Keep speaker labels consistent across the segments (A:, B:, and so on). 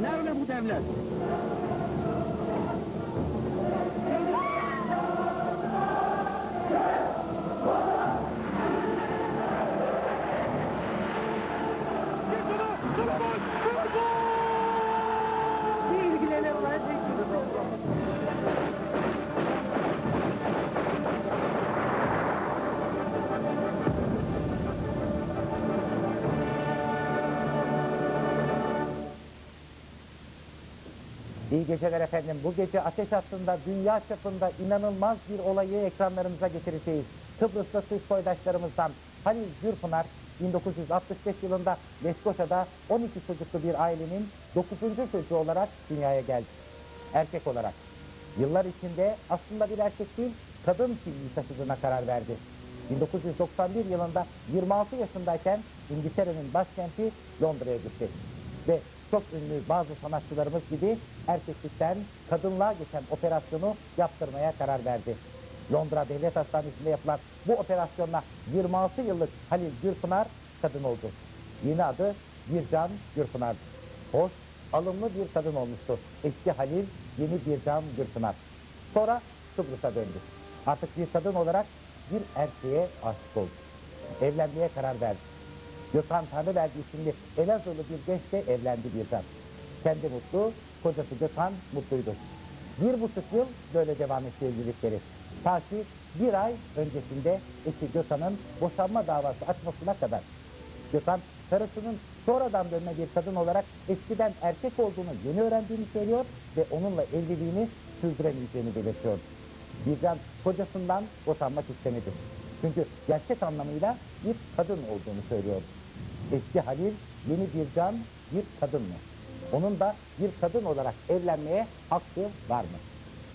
A: Nerede bu devlet?
B: İyi geceler efendim. Bu gece ateş hattında dünya çapında inanılmaz bir olayı ekranlarımıza getireceğiz. Kıbrıs'ta Türk soydaşlarımızdan Halil Gürpınar 1965 yılında Leskoça'da 12 çocuklu bir ailenin 9. çocuğu olarak dünyaya geldi. Erkek olarak. Yıllar içinde aslında bir erkek değil, kadın kimliği taşıdığına karar verdi. 1991 yılında 26 yaşındayken İngiltere'nin başkenti Londra'ya gitti. Ve çok ünlü bazı sanatçılarımız gibi erkeklikten kadınlığa geçen operasyonu yaptırmaya karar verdi. Londra Devlet Hastanesi'nde yapılan bu operasyonla 26 yıllık Halil Gürpınar kadın oldu. Yeni adı Bircan Gürpınar. Hoş, alımlı bir kadın olmuştu. Eski Halil, yeni Bircan Gürpınar. Sonra Kıbrıs'a döndü. Artık bir kadın olarak bir erkeğe aşık oldu. Evlenmeye karar verdi. Gökhan Tanrıverdi isimli Elazığlı bir gençle evlendi Bircan. Kendi mutlu, kocası Gökhan mutluydu. Bir buçuk yıl böyle devam etti evlilikleri. Ta ki bir ay öncesinde eşi Gökhan'ın boşanma davası açmasına kadar. Gökhan karısının sonradan dönme bir kadın olarak eskiden erkek olduğunu yeni öğrendiğini söylüyor ve onunla evliliğini sürdüremeyeceğini belirtiyor. Bircan kocasından boşanmak istemedi. Çünkü gerçek anlamıyla bir kadın olduğunu söylüyor. Eski Halil yeni bir can, bir kadın mı? Onun da bir kadın olarak evlenmeye hakkı var mı?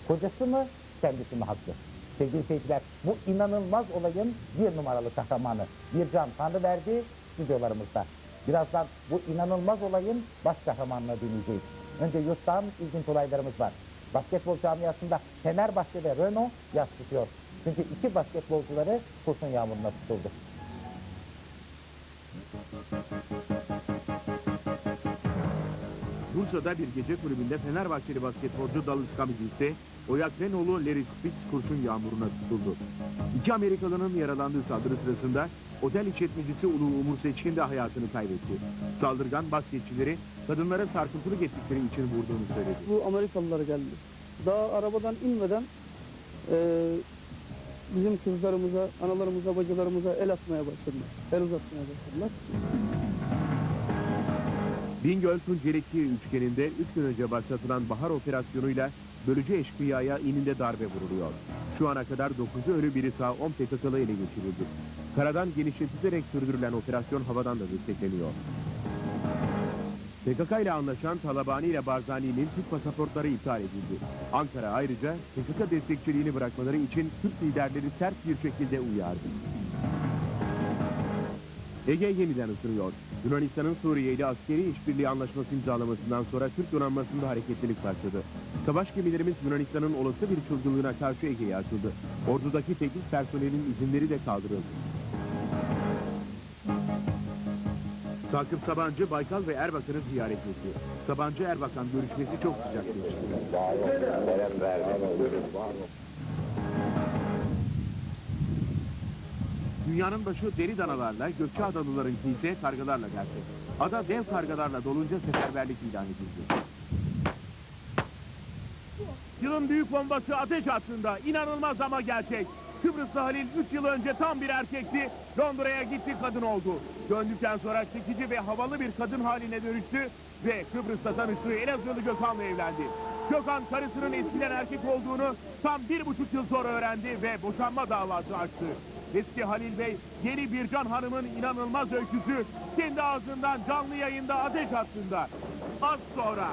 B: Kocası mı, kendisi mi haklı? Sevgili seyirciler, bu inanılmaz olayın bir numaralı kahramanı Bircan Tanrıverdi stüdyolarımızda. Birazdan bu inanılmaz olayın baş kahramanını dinleyeceğiz. Önce yurttan ilginç olaylarımız var. Basketbol camiasında Fenerbahçe ve Renault yas tutuyor. Çünkü iki basketbolcuları kurşun yağmuruna tutuldu.
C: Bursa'da bir gece kulübünde Fenerbahçeli basketbolcu Dallas Kamizic'te Oyak Renolu Larry Spitz kurşun yağmuruna tutuldu. İki Amerikalının yaralandığı saldırı sırasında otel işletmecisi Ulu Umur Seçkin de hayatını kaybetti. Saldırgan basketçileri kadınlara sarkıntılık ettikleri için vurduğunu söyledi.
D: Bu Amerikalılar geldi. Daha arabadan inmeden eee, bizim kızlarımıza, analarımıza, bacılarımıza el atmaya başladılar. El uzatmaya başladılar.
C: Bingöl Tunceli üçgeninde 3 gün önce başlatılan bahar operasyonuyla bölücü eşkıyaya ininde darbe vuruluyor. Şu ana kadar 9'u ölü biri sağ 10 PKK'lı ele geçirildi. Karadan genişletilerek sürdürülen operasyon havadan da destekleniyor. PKK ile anlaşan Talabani ile Barzani'nin Türk pasaportları iptal edildi. Ankara ayrıca PKK destekçiliğini bırakmaları için Türk liderleri sert bir şekilde uyardı. Ege yeniden ısınıyor. Yunanistan'ın Suriye ile askeri işbirliği anlaşması imzalamasından sonra Türk donanmasında hareketlilik başladı. Savaş gemilerimiz Yunanistan'ın olası bir çılgınlığına karşı Ege'ye açıldı. Ordudaki teknik personelin izinleri de kaldırıldı. Sakıp Sabancı, Baykal ve Erbakan'ı ziyaret etti. Sabancı Erbakan görüşmesi çok sıcak geçti. Dünyanın başı deri danalarla, gökçe adalılarınki ise kargalarla derdi. Ada dev kargalarla dolunca seferberlik ilan edildi. Yılın büyük bombası ateş hattında. İnanılmaz ama gerçek. Kıbrıslı Halil 3 yıl önce tam bir erkekti. Londra'ya gitti kadın oldu. Döndükten sonra çekici ve havalı bir kadın haline dönüştü ve Kıbrıs'ta tanıştığı Elazığlı Gökhan'la evlendi. Gökhan karısının eskiden erkek olduğunu tam bir buçuk yıl sonra öğrendi ve boşanma davası açtı. Eski Halil Bey yeni bir Can Hanım'ın inanılmaz öyküsü kendi ağzından canlı yayında ateş hattında. Az sonra.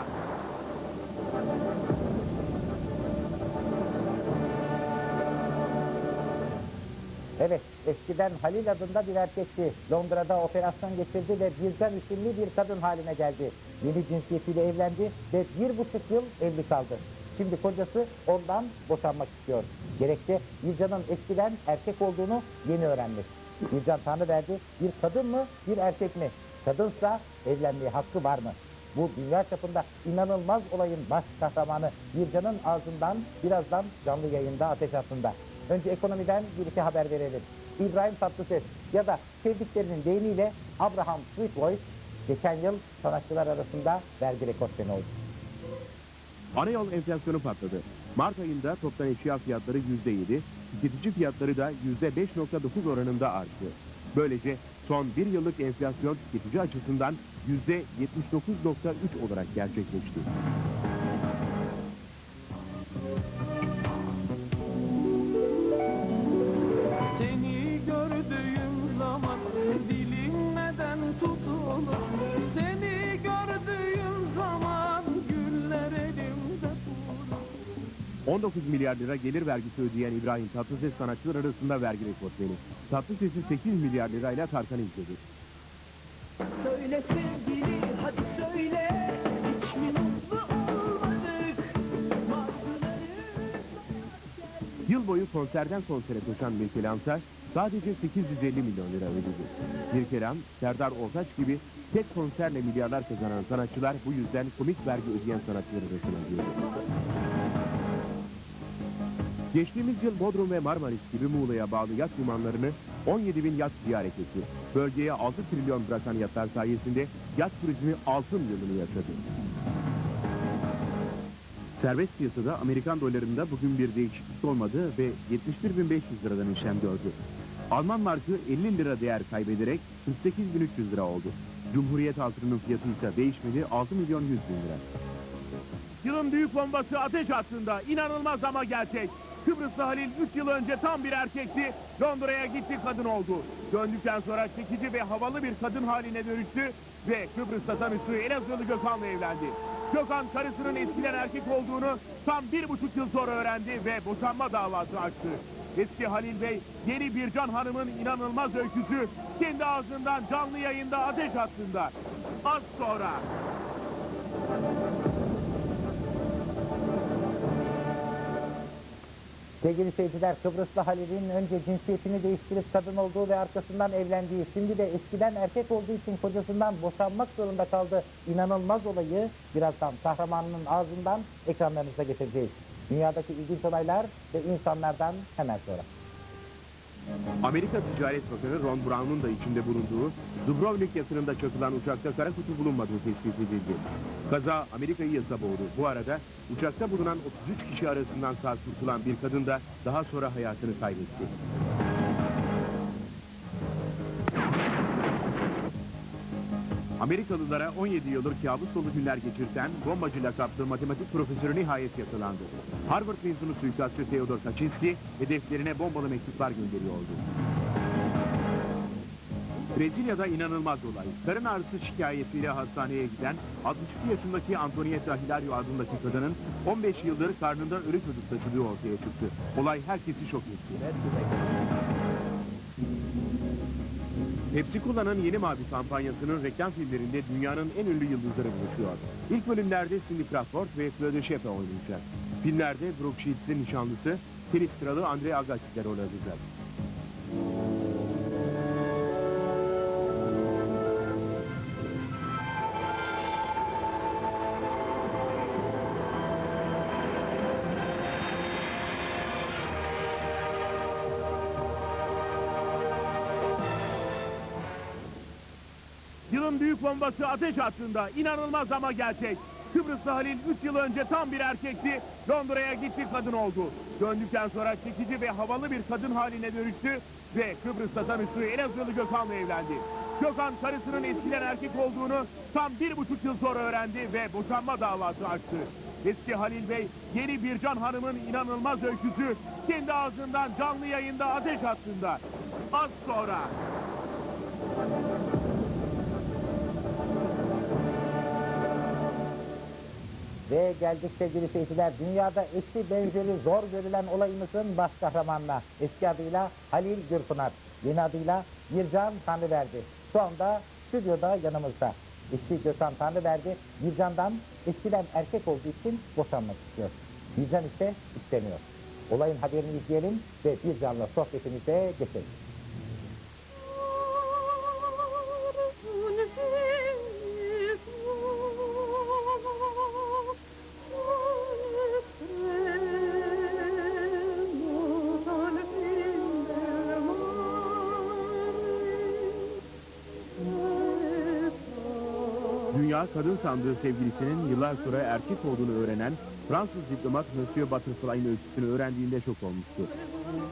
B: Evet, eskiden Halil adında bir erkekti. Londra'da operasyon geçirdi ve Bircan isimli bir kadın haline geldi. Yeni cinsiyetiyle evlendi ve bir buçuk yıl evli kaldı. Şimdi kocası ondan boşanmak istiyor. Gerekçe Bircan'ın eskiden erkek olduğunu yeni öğrenmiş. Bircan Tanrıverdi bir kadın mı bir erkek mi? Kadınsa evlenmeye hakkı var mı? Bu dünya çapında inanılmaz olayın baş kahramanı Bircan'ın ağzından birazdan canlı yayında ateş altında. Önce ekonomiden bir iki haber verelim. İbrahim Tatlıses ya da sevdiklerinin deyimiyle Abraham Sweetvoice geçen yıl sanatçılar arasında vergi rekortmeni oldu.
C: Ana yol enflasyonu patladı. Mart ayında toptan eşya fiyatları %7, tüketici fiyatları da %5.9 oranında arttı. Böylece son bir yıllık enflasyon tüketici açısından %79.3 olarak gerçekleşti. 19 milyar lira gelir vergisi ödeyen İbrahim Tatlıses sanatçılar arasında vergi rekortmeni. Tatlıses'i 8 milyar lirayla Tarkan'ı izledi.
A: Söyle sevgili hadi söyle Hiç mi mutlu olmadık Martıları
C: Yıl boyu konserden konsere koşan Mirkelam'sa sadece 850 milyon lira ödedi. Mirkelam, Serdar Ortaç gibi tek konserle milyarlar kazanan sanatçılar bu yüzden komik vergi ödeyen sanatçılar arasına girdi. Geçtiğimiz yıl Bodrum ve Marmaris gibi Muğla'ya bağlı yat limanlarını 17 bin yat ziyaret etti. Bölgeye 6 trilyon bırakan yatlar sayesinde yat turizmi altın yılını yaşadı. Serbest piyasada Amerikan dolarında bugün bir değişiklik olmadı ve 71.500 liradan işlem gördü. Alman markı 50 lira değer kaybederek 48.300 lira oldu. Cumhuriyet altınının fiyatı ise değişmedi 6 milyon 100 bin lira. Yılın büyük bombası ateş hattında inanılmaz ama gerçek. Kıbrıslı Halil 3 yıl önce tam bir erkekti. Londra'ya gitti kadın oldu. Döndükten sonra çekici ve havalı bir kadın haline dönüştü ve Kıbrıs'ta tanıştığı Elazığlı Gökhan'la evlendi. Gökhan karısının eskiden erkek olduğunu tam bir buçuk yıl sonra öğrendi ve boşanma davası açtı. Eski Halil Bey yeni bir Can Hanım'ın inanılmaz öyküsü kendi ağzından canlı yayında ateş hattında. Az sonra.
B: Sevgili seyirciler Kıbrıslı Halil'in önce cinsiyetini değiştirip kadın olduğu ve arkasından evlendiği, şimdi de eskiden erkek olduğu için kocasından boşanmak zorunda kaldığı inanılmaz olayı birazdan kahramanının ağzından ekranlarınıza getireceğiz. Dünyadaki ilginç olaylar ve insanlardan hemen sonra.
C: Amerika Ticaret Bakanı Ron Brown'un da içinde bulunduğu Dubrovnik yatırımda çakılan uçakta kara kutu bulunmadığı tespit edildi. Kaza Amerika'yı yasa boğdu. Bu arada uçakta bulunan 33 kişi arasından sağ kurtulan bir kadın da daha sonra hayatını kaybetti. Amerikalılara 17 yıldır kabus dolu günler geçirten bombacı lakaplı matematik profesörü nihayet yakalandı. Harvard mezunu suikastçı Theodor Kaczynski hedeflerine bombalı mektuplar gönderiyordu. Brezilya'da inanılmaz olay. Karın ağrısı şikayetiyle hastaneye giden 62 yaşındaki Antonietta Hilario adındaki kadının 15 yıldır karnında ölü çocuk taşıdığı ortaya çıktı. Olay herkesi şok etti. Pepsi Cola'nın yeni mavi kampanyasının reklam filmlerinde dünyanın en ünlü yıldızları buluşuyor. İlk bölümlerde Cindy Crawford ve Claudia Schiffer oynayacak. Filmlerde Brooke Shields'in nişanlısı, tenis kralı Andre Agassi de rol alacak. Yılın büyük bombası ateş hattında. İnanılmaz ama gerçek. Kıbrıslı Halil 3 yıl önce tam bir erkekti. Londra'ya gitti kadın oldu. Döndükten sonra çekici ve havalı bir kadın haline dönüştü ve Kıbrıs'ta tanıştığı Elazığlı Gökhan'la evlendi. Gökhan karısının eskiden erkek olduğunu tam bir buçuk yıl sonra öğrendi ve boşanma davası açtı. Eski Halil Bey yeni bir Can Hanım'ın inanılmaz öyküsü kendi ağzından canlı yayında ateş hattında. Az sonra.
B: Ve geldik sevgili seyirciler dünyada eşi benzeri zor görülen olayımızın baş kahramanına. Eski adıyla Halil Gürpınar, yeni adıyla Bircan Tanrıverdi. Şu anda stüdyoda yanımızda. Eşi Gökhan Tanrıverdi, Bircan'dan eskiden erkek olduğu için boşanmak istiyor. Bircan ise istemiyor. Olayın haberini izleyelim ve Bircan'la sohbetimize geçelim.
C: Kadın sandığı sevgilisinin yıllar sonra erkek olduğunu öğrenen Fransız diplomat Monsieur Butterfly'ın öyküsünü öğrendiğinde şok olmuştu.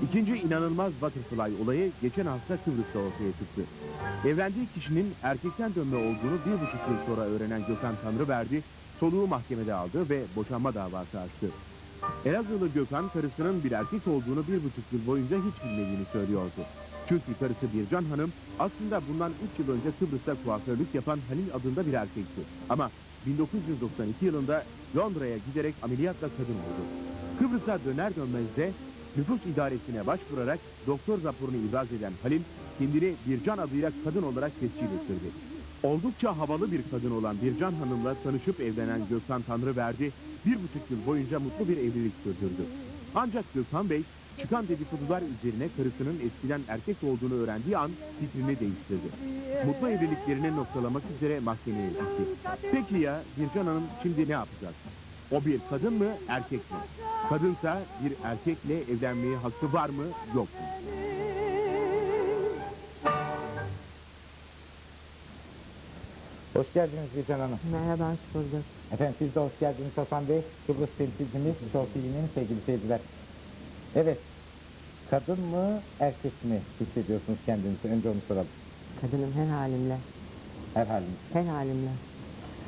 C: İkinci inanılmaz Butterfly olayı geçen hafta Kıbrıs'ta ortaya çıktı. Evlendiği kişinin erkekten dönme olduğunu bir buçuk yıl sonra öğrenen Gökhan Tanrıverdi, soluğu mahkemede aldı ve boşanma davası açtı. Elazığlı Gökhan karısının bir erkek olduğunu bir buçuk yıl boyunca hiç bilmediğini söylüyordu. Çünkü karısı Bircan Hanım aslında bundan 3 yıl önce Kıbrıs'ta kuaförlük yapan Halil adında bir erkekti. Ama 1992 yılında Londra'ya giderek ameliyatla kadın oldu. Kıbrıs'a döner dönmez de nüfus idaresine başvurarak doktor raporunu ibraz eden Halil kendini Bircan adıyla kadın olarak tescil ettirdi. Oldukça havalı bir kadın olan Bircan Hanım'la tanışıp evlenen Gökhan Tanrıverdi bir buçuk yıl boyunca mutlu bir evlilik sürdürdü. Ancak Gökhan Bey çıkan dedikodular üzerine karısının eskiden erkek olduğunu öğrendiği an fikrini değiştirdi. Mutlu evliliklerini noktalamak üzere mahkemeye gitti. Peki ya Bircan Hanım şimdi ne yapacak? O bir kadın mı erkek mi? Kadınsa bir erkekle evlenmeye hakkı var mı yok mu?
B: Hoş geldiniz Bircan Hanım.
E: Merhaba, hoş bulduk.
B: Efendim siz de hoş geldiniz Hasan Bey. Kıbrıs temsilcimiz TV'nin sevgili seyirciler. Evet, kadın mı erkek mi hissediyorsunuz kendinizi? Önce onu soralım.
E: Kadınım her halimle,
B: Her haliniz.
E: her halimle.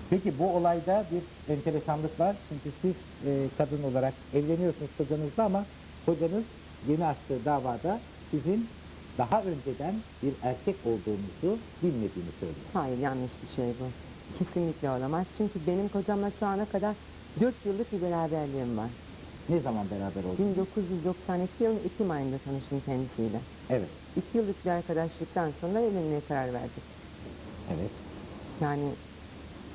B: Peki bu olayda bir enteresanlık var. Çünkü siz e, kadın olarak evleniyorsunuz kocanızla ama kocanız yeni açtığı davada sizin daha önceden bir erkek olduğunuzu bilmediğini söylüyor.
E: Hayır, yanlış bir şey bu. Kesinlikle olamaz. Çünkü benim kocamla şu ana kadar 4 yıllık bir beraberliğim var.
B: Ne zaman beraber oldunuz?
E: 1992 yılının Ekim ayında tanıştım kendisiyle.
B: Evet,
E: 2 yıllık bir arkadaşlıktan sonra evlenmeye karar verdik.
B: evet.
E: Yani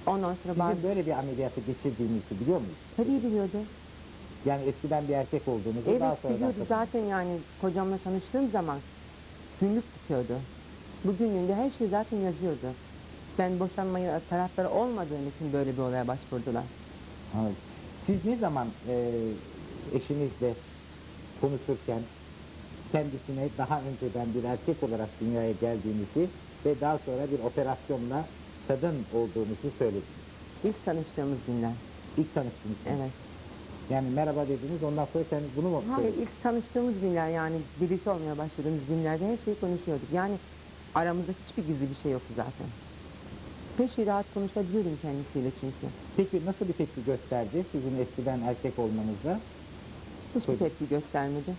E: ondan sonra bazı...
B: Sizin böyle bir ameliyatı geçirdiğinizi biliyor muyuz?
E: Tabii biliyordu.
B: Yani eskiden bir erkek olduğunuzu daha
E: Evet
B: sonra
E: biliyordu. Zaten yani kocamla tanıştığım zaman günlük tutuyordu. Bu günlüğünde her şey zaten yazıyordu. Ben boşanmayı taraftarı olmadığım için böyle bir olaya başvurdular.
B: Anladım. Siz ne zaman e, eşinizle konuşurken kendisine daha önceden bir erkek olarak dünyaya geldiğinizi ve daha sonra bir operasyonla kadın olduğunuzu söylediniz.
E: İlk tanıştığımız günler.
B: İlk tanıştınız.
E: Evet.
B: Yani merhaba dediniz ondan sonra sen bunu mu
E: Hayır
B: söyledin?
E: ilk tanıştığımız günler yani birlikte olmaya başladığımız günlerde her şeyi konuşuyorduk. Yani aramızda hiçbir gizli bir şey yoktu zaten. Her şeyi rahat konuşabiliyordum kendisiyle çünkü.
B: Peki nasıl bir tepki gösterdi sizin eskiden erkek olmanıza?
E: Hiçbir tepki göstermedi.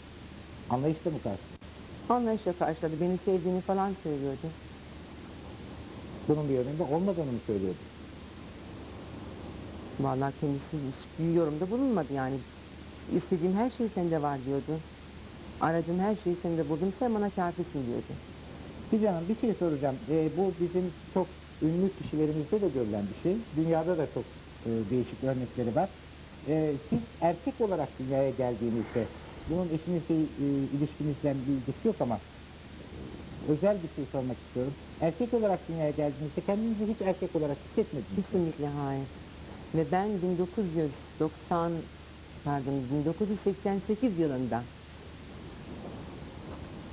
B: Anlayışla mı karşı?
E: Anlayışla karşıladı. Beni sevdiğini falan söylüyordu.
B: Bunun bir yönünde olmadığını mı söylüyordu?
E: Vallahi kendisi hiçbir yorumda bulunmadı yani. İstediğim her şey sende var diyordu. Aradığım her şeyi sende buldum. Sen bana kafisin diyordu.
B: Bir canım bir şey soracağım. Ee, bu bizim çok ünlü kişilerimizde de görülen bir şey. Dünyada da çok e, değişik örnekleri var. Ee, siz erkek olarak dünyaya geldiğinizde bunun eşinizle e, ilişkinizden bir ilgisi yok ama e, özel bir şey sormak istiyorum. Erkek olarak dünyaya geldiğinizde kendinizi hiç erkek olarak hissetmediniz. mi?
E: Kesinlikle hayır. Ve ben 1990 pardon 1988 yılında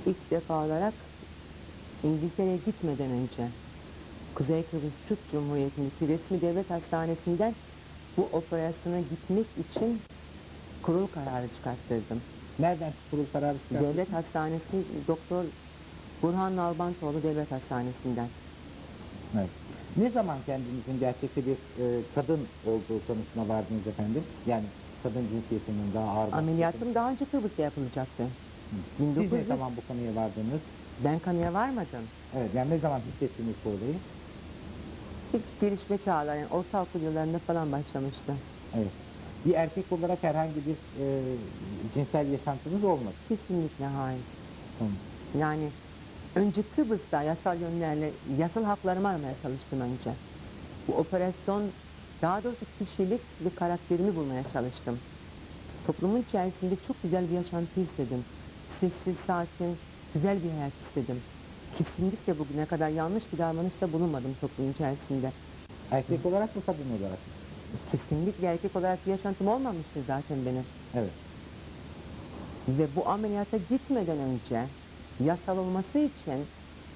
E: ilk defa olarak İngiltere'ye gitmeden önce Kuzey Kıbrıs Türk Cumhuriyeti'ndeki resmi devlet hastanesinden bu operasyona gitmek için kurul kararı çıkarttırdım.
B: Nereden kurul kararı çıkarttınız?
E: Devlet Hastanesi Doktor Burhan Nalbantoğlu Devlet Hastanesi'nden.
B: Evet. Ne zaman kendinizin gerçekte bir e, kadın olduğu konusuna vardınız efendim? Yani kadın cinsiyetinin daha ağır
E: Ameliyatım daha önce Kıbrıs'ta yapılacaktı.
B: Siz ne
E: 1900
B: zaman bu konuya vardınız?
E: Ben kanıya varmadım.
B: Evet, yani ne zaman hissettiniz bu olayı?
E: İlk gelişme çağlar yani ortaokul yıllarında falan başlamıştı.
B: Evet. Bir erkek olarak herhangi bir e, cinsel yaşantınız olmadı.
E: Kesinlikle hayır.
B: Tamam.
E: Yani önce Kıbrıs'ta yasal yönlerle yasal haklarımı aramaya çalıştım önce. Bu operasyon daha doğrusu kişilik ve karakterimi bulmaya çalıştım. Toplumun içerisinde çok güzel bir yaşantı istedim. Sessiz, sakin, güzel bir hayat istedim. Kesinlikle bugüne kadar yanlış bir davranışta bulunmadım toplum içerisinde.
B: Erkek olarak mı kadın olarak? mı?
E: Kesinlikle erkek olarak bir yaşantım olmamıştı zaten benim.
B: Evet.
E: Ve bu ameliyata gitmeden önce yasal olması için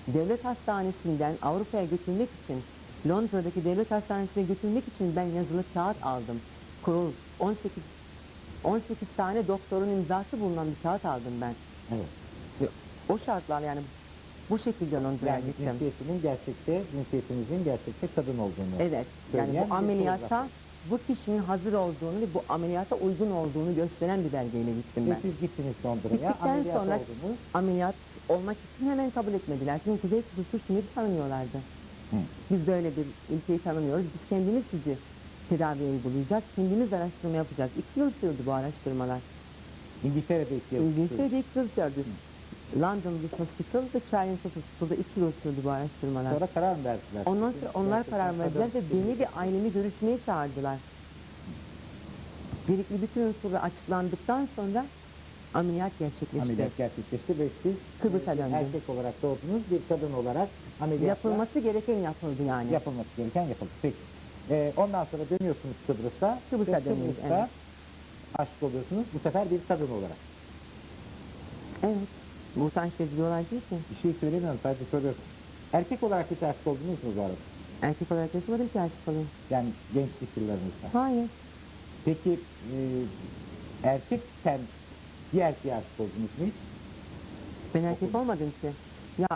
E: devlet hastanesinden Avrupa'ya götürmek için Londra'daki devlet hastanesine götürmek için ben yazılı kağıt aldım. Kurul 18 18 tane doktorun imzası bulunan bir kağıt aldım ben.
B: Evet.
E: Ve O şartlar yani bu şekilde Londra'ya
B: Yani
E: gittim.
B: cinsiyetinin gerçekte, cinsiyetinizin gerçekte kadın olduğunu.
E: Evet. Yani bu
B: fotoğraf.
E: Bu kişinin hazır olduğunu ve bu ameliyata uygun olduğunu gösteren bir belgeyle gittim
B: Ve
E: ben.
B: siz gittiniz Londra'ya,
E: Gittikten
B: ameliyat
E: sonra
B: oldunuz.
E: ameliyat olmak için hemen kabul etmediler. Çünkü Kuzey Kıbrıs'ı şimdi tanımıyorlardı.
B: Hı.
E: Biz böyle bir ülkeyi tanımıyoruz. Biz kendimiz sizi tedaviye uygulayacağız. Kendimiz araştırma yapacağız. İki yıl sürdü bu araştırmalar.
B: İngiltere'de iki yıl.
E: İngiltere'de iki yıl sürdü. London Youth Hospital ve Charing Hospital'da iki yıl sürdü bu araştırmalar.
B: Sonra karar mı verdiler?
E: Ondan sonra onlar karar verdiler ve beni ve ailemi görüşmeye çağırdılar. Gerekli bütün unsurlar açıklandıktan sonra ameliyat gerçekleşti.
B: Ameliyat gerçekleşti ve siz
E: Kıbrıs'a
B: e,
E: döndüm.
B: erkek olarak doğdunuz, bir kadın olarak ameliyatla
E: Yapılması gereken yapıldı yani.
B: yapılması gereken yapıldı. Peki. E, ondan sonra dönüyorsunuz Kıbrıs'a.
E: Kıbrıs'a dönüyoruz,
B: Kıbrıs'ta
E: evet.
B: aşık oluyorsunuz. Bu sefer bir kadın olarak.
E: Evet. Bir olay değil ki.
B: Bir şey söylemiyorum sadece soruyorum. Erkek olarak hiç aşık oldunuz mu bu arada?
E: Erkek olarak yaşamadım ki aşık olayım.
B: Yani gençlik yıllarınızda.
E: Hayır.
B: Peki e, erkekken bir erkeğe aşık oldunuz mu hiç?
E: Ben erkek olmadım ki. Ya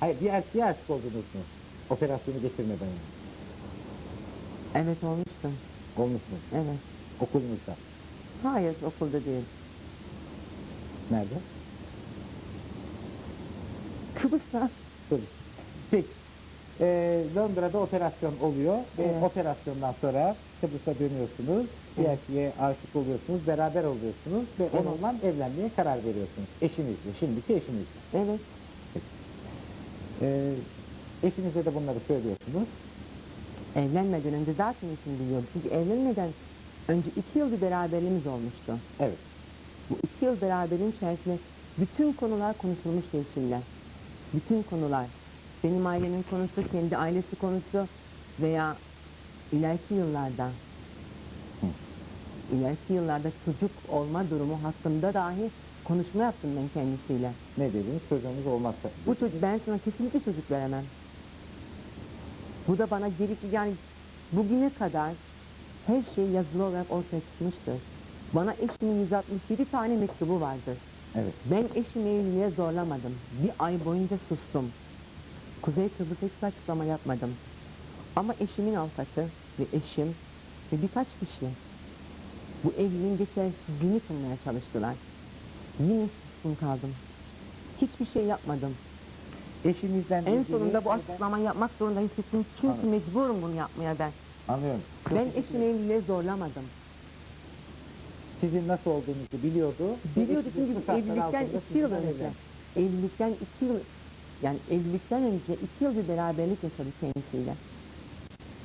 B: Hayır bir erkeğe aşık oldunuz mu? Operasyonu geçirmeden önce.
E: evet olmuştum.
B: Olmuş mu?
E: Evet.
B: Okulunuzda.
E: Hayır okulda değil.
B: Nerede?
E: Kıbrıs'ta.
B: Dur. Peki. Ee, Londra'da operasyon oluyor ve
E: Evet.
B: operasyondan sonra Kıbrıs'a dönüyorsunuz. Erkeğe aşık oluyorsunuz, beraber oluyorsunuz ve
E: Evet.
B: onunla evlenmeye karar veriyorsunuz. Eşinizle, şimdiki eşinizle.
E: Evet.
B: Ee, eşinize de bunları söylüyorsunuz.
E: Evlenmeden önce zaten işini biliyordu. Çünkü evlenmeden önce iki yıl bir beraberliğimiz olmuştu.
B: Evet.
E: Bu iki yıl beraberin içerisinde bütün konular konuşulmuştu eşimle. Bütün konular. Benim ailemin konusu, kendi ailesi konusu veya ileriki yıllarda ileriki yıllarda çocuk olma durumu hakkında dahi konuşma yaptım ben kendisiyle.
B: Ne dediniz? Çocuğunuz olmazsa.
E: Bu çocuk, ben sana kesinlikle çocuk veremem. Bu da bana gerekli yani bugüne kadar her şey yazılı olarak ortaya çıkmıştır. Bana eşimin 167 tane mektubu vardır.
B: Evet.
E: Ben eşimi evliliğe zorlamadım. Bir ay boyunca sustum. Kuzey Kıbrıs'a hiçbir açıklama yapmadım. Ama eşimin avukatı ve eşim ve birkaç kişi bu evliliğin geçersizliğini kılmaya çalıştılar. Yine sustum kaldım. Hiçbir şey yapmadım.
B: Eşinizden
E: En
B: ilgili-
E: sonunda bu açıklamayı yapmak zorunda hissettim. Çünkü
B: Anladım.
E: mecburum bunu yapmaya ben.
B: Anlıyorum.
E: Ben eşimi evliliğe zorlamadım.
B: Sizin nasıl olduğunuzu biliyordu.
E: Biliyordu çünkü evlilikten iki yıl önce. Evlilikten iki yıl yani evlilikten önce iki yıl bir beraberlik yaşadık kendisiyle.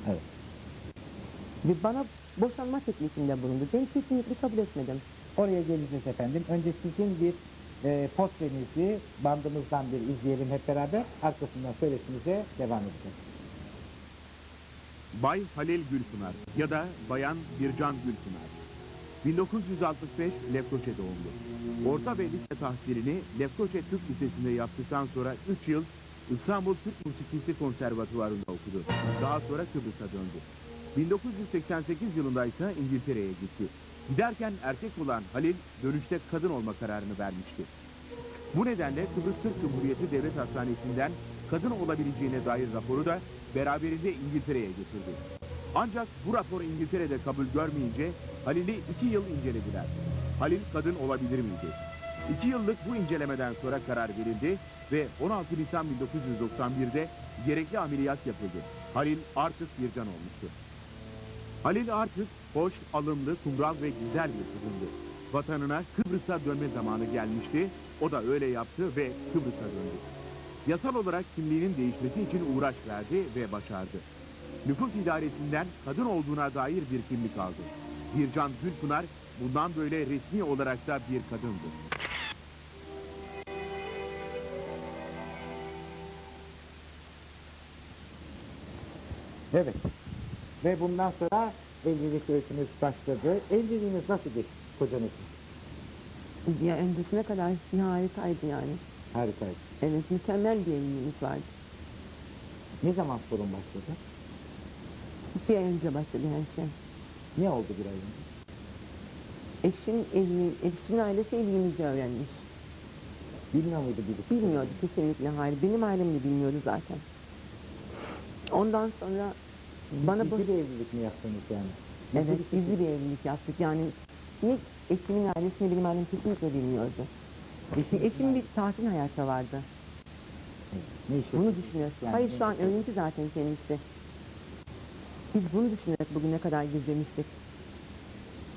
B: Evet.
E: Ve bana boşanma teklifinde bulundu. Ben kesinlikle kabul etmedim.
B: Oraya geleceğiz efendim. Önce sizin bir e, portrenizi bandımızdan bir izleyelim hep beraber. Arkasından söyleşimize devam edeceğiz.
C: Bay Halil Gülpınar ya da Bayan Bircan Gülpınar. 1965 Lefkoçe doğumlu. Orta ve lise tahsilini Lefkoçe Türk Lisesi'nde yaptıktan sonra 3 yıl İstanbul Türk Müzikisi Konservatuvarı'nda okudu. Daha sonra Kıbrıs'a döndü. 1988 yılında ise İngiltere'ye gitti. Giderken erkek olan Halil dönüşte kadın olma kararını vermişti. Bu nedenle Kıbrıs Türk Cumhuriyeti Devlet Hastanesi'nden kadın olabileceğine dair raporu da beraberinde İngiltere'ye getirdi. Ancak bu rapor İngiltere'de kabul görmeyince Halil'i iki yıl incelediler. Halil kadın olabilir miydi? İki yıllık bu incelemeden sonra karar verildi ve 16 Nisan 1991'de gerekli ameliyat yapıldı. Halil artık bir can olmuştu. Halil artık hoş, alımlı, kumral ve güzel bir kadındı. Vatanına Kıbrıs'a dönme zamanı gelmişti. O da öyle yaptı ve Kıbrıs'a döndü. Yasal olarak kimliğinin değişmesi için uğraş verdi ve başardı. Nüfus idaresinden kadın olduğuna dair bir kimlik aldı. Bircan Gülpınar bundan böyle resmi olarak da bir kadındı.
B: Evet. Ve bundan sonra evlilik öykünüz başladı. Evliliğiniz nasıl geçti kocanız?
E: Ya öncesine kadar harikaydı yani.
B: Harikaydı.
E: Evet mükemmel bir evliliğimiz vardı.
B: Ne zaman sorun başladı?
E: Bir ay önce başladı her şey.
B: Ne oldu bir ay önce?
E: Eşim evli, eşimin ailesi evliliğimizi öğrenmiş.
B: Bilmiyor muydu birisi?
E: Bilmiyordu kesinlikle hayır. Benim ailem de bilmiyordu zaten. Ondan sonra bana bu
B: bir evlilik mi yaptınız yani?
E: evet gizli bir evlilik yaptık. Yani ne eşimin ailesi ne benim ailem kesinlikle bilmiyordu. Eşim, eşimin bir tatil hayatı vardı.
B: Ne iş
E: Bunu düşünüyoruz.
B: Yani
E: Hayır
B: ne-
E: şu an öğrenci zaten kendisi. Biz bunu düşünerek bugüne kadar gizlemiştik.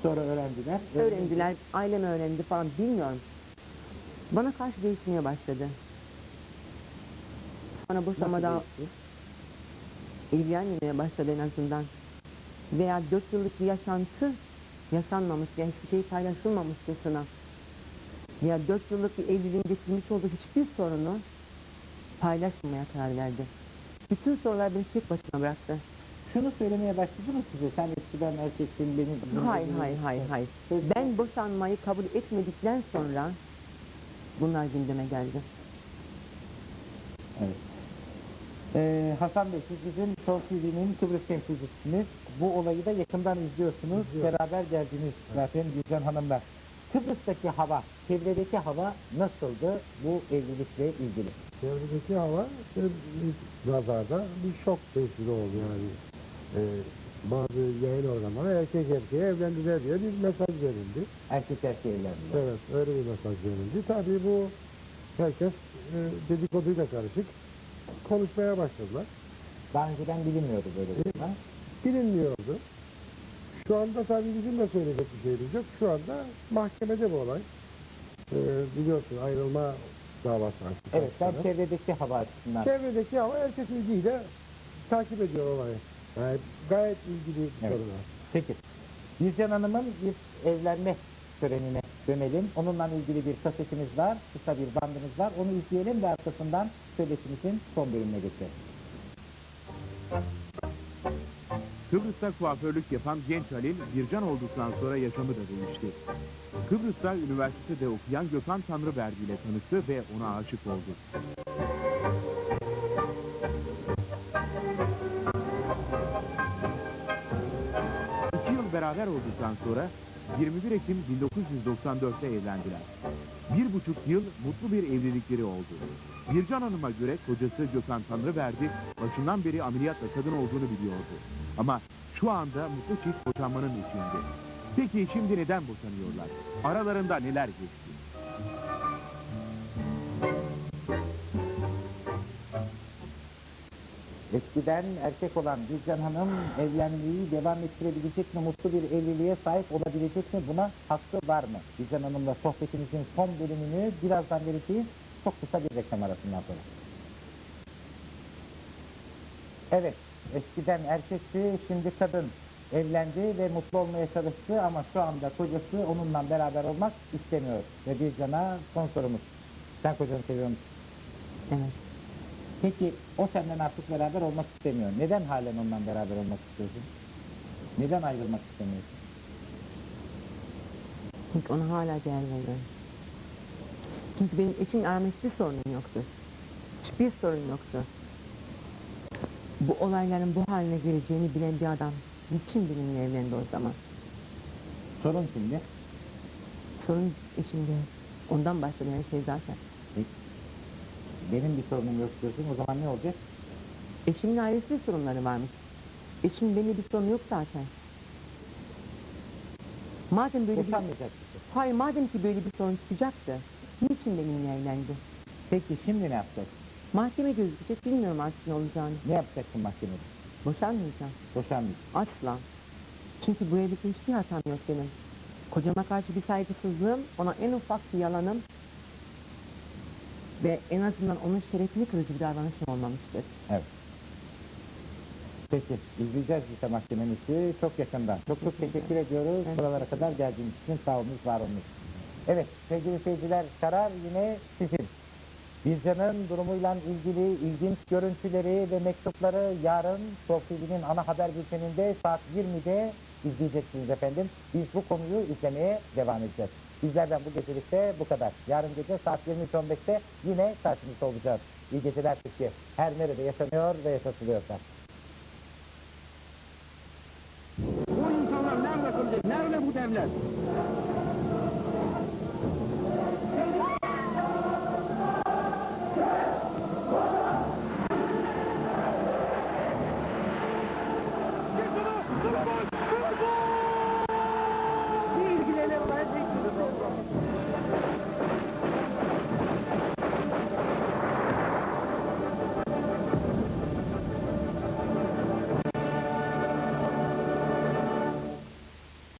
B: Sonra öğrendiler.
E: Öğrendiler, ailem öğrendi falan bilmiyorum. Bana karşı değişmeye başladı. Bana
B: Nasıl
E: boşanmadan
B: değişti?
E: ilgilenmemeye başladı en azından. Veya dört yıllık bir yaşantı yaşanmamış, yani hiçbir şey paylaşılmamışçasına. Veya dört yıllık bir evliliğin getirmiş olduğu hiçbir sorunu paylaşmamaya karar verdi. Bütün sorular beni tek başına bıraktı.
B: Şunu söylemeye başladı mı size? Sen eskiden erkeksin beni...
E: Hayır, hayır, hayır, hayır. Ben boşanmayı kabul etmedikten sonra bunlar gündeme geldi.
B: Evet. Ee, Hasan Bey siz bizim Show TV'nin Kıbrıs temsilcisiniz. Bu olayı da yakından izliyorsunuz. Beraber geldiniz zaten Gülcan Hanım'la. Kıbrıs'taki hava, çevredeki hava nasıldı bu evlilikle ilgili?
F: Çevredeki hava işte nazarda bir şok teşhiri oldu yani. Ee, bazı yayın organları erkek erkeğe evlendiler diye bir mesaj verildi.
B: Erkek erkeğe evlendiler.
F: Evet öyle bir mesaj verildi. Tabii bu herkes e, dedikoduyla karışık konuşmaya başladılar.
B: Daha önceden bilinmiyordu böyle bir şey.
F: Bilinmiyordu. Şu anda tabii bizim de söyleyecek bir şeyimiz yok. Şu anda mahkemede bu olay. Ee, biliyorsun ayrılma davası açtı.
B: Evet
F: taraf.
B: çevredeki hava açısından.
F: Çevredeki ama herkes ilgiyle takip ediyor olayı. Yani gayet ilgili bir
B: Evet.
F: sorun var.
B: Peki. Gülcan Hanım'ın bir evlenme törenine dönelim. Onunla ilgili bir kasetimiz var, kısa bir bandımız var. Onu izleyelim ve arkasından söyleşimizin son bölümüne geçelim.
C: Kıbrıs'ta kuaförlük yapan genç Halil, Bircan olduktan sonra yaşamı da değişti. Kıbrıs'ta üniversitede okuyan Gökhan Tanrıverdi ile tanıştı ve ona aşık oldu. Beraber olduktan sonra 21 Ekim 1994'te evlendiler. Bir buçuk yıl mutlu bir evlilikleri oldu. Bircan Hanım'a göre kocası Gökhan Tanrıverdi başından beri ameliyatla kadın olduğunu biliyordu. Ama şu anda mutlu çift boşanmanın içinde. Peki şimdi neden boşanıyorlar? Aralarında neler geçti?
B: Eskiden erkek olan Gülcan Hanım evliliği devam ettirebilecek mi, mutlu bir evliliğe sahip olabilecek mi, buna hakkı var mı? Gülcan Hanım'la sohbetimizin son bölümünü birazdan vereceğiz. Çok kısa bir reklam arasından sonra. Evet, eskiden erkekti, şimdi kadın evlendi ve mutlu olmaya çalıştı ama şu anda kocası onunla beraber olmak istemiyor. Ve Gülcan'a son sorumuz. Sen kocanı seviyor musun?
E: Evet.
B: Peki o senden artık beraber olmak istemiyor. Neden halen ondan beraber olmak istiyorsun? Neden ayrılmak istemiyorsun?
E: Çünkü ona hala değer veriyorum. Çünkü benim eşimin aramda hiçbir sorunum yoktu. Hiçbir sorun yoktu. Bu olayların bu haline geleceğini bilen bir adam niçin benimle evlendi o zaman?
B: Sorun şimdi.
E: Sorun eşimde. Ondan başladı her şey zaten.
B: Benim bir sorunum yok diyorsun. O zaman ne olacak?
E: Eşimin ailesinde sorunları varmış. Eşim benimle bir sorun yok zaten. Madem böyle bir...
B: Boşanmayacak mısın?
E: Hayır madem ki böyle bir sorun çıkacaktı. Niçin benimle evlendi?
B: Peki şimdi ne yapacaksın?
E: Mahkeme gözükecek bilmiyorum artık ne olacağını.
B: Ne yapacaksın mahkemede?
E: Boşanmayacağım.
B: Boşanmayacaksın.
E: Asla. Çünkü bu evlilikte hiçbir hatam yok benim. Kocama karşı bir saygısızlığım, ona en ufak bir yalanım ve en azından onun şerefini kırıcı bir davranışım olmamıştır.
B: Evet. Peki izleyeceğiz işte mahkememizi çok yakından. Çok çok teşekkür ediyoruz.
E: Evet.
B: Buralara kadar geldiğiniz için sağ olunuz, var olunuz. Evet sevgili seyirciler karar yine sizin. Bircan'ın durumuyla ilgili ilginç görüntüleri ve mektupları yarın TV'nin ana haber bülteninde saat 20'de izleyeceksiniz efendim. Biz bu konuyu izlemeye devam edeceğiz. Bizlerden bu gecelikte bu kadar. Yarın gece saat 23.15'te yine karşınızda olacağız. İyi geceler Türkiye. Her nerede yaşanıyor ve yaşatılıyorsa.
A: Bu insanlar nerede kalacak? Nerede bu devlet?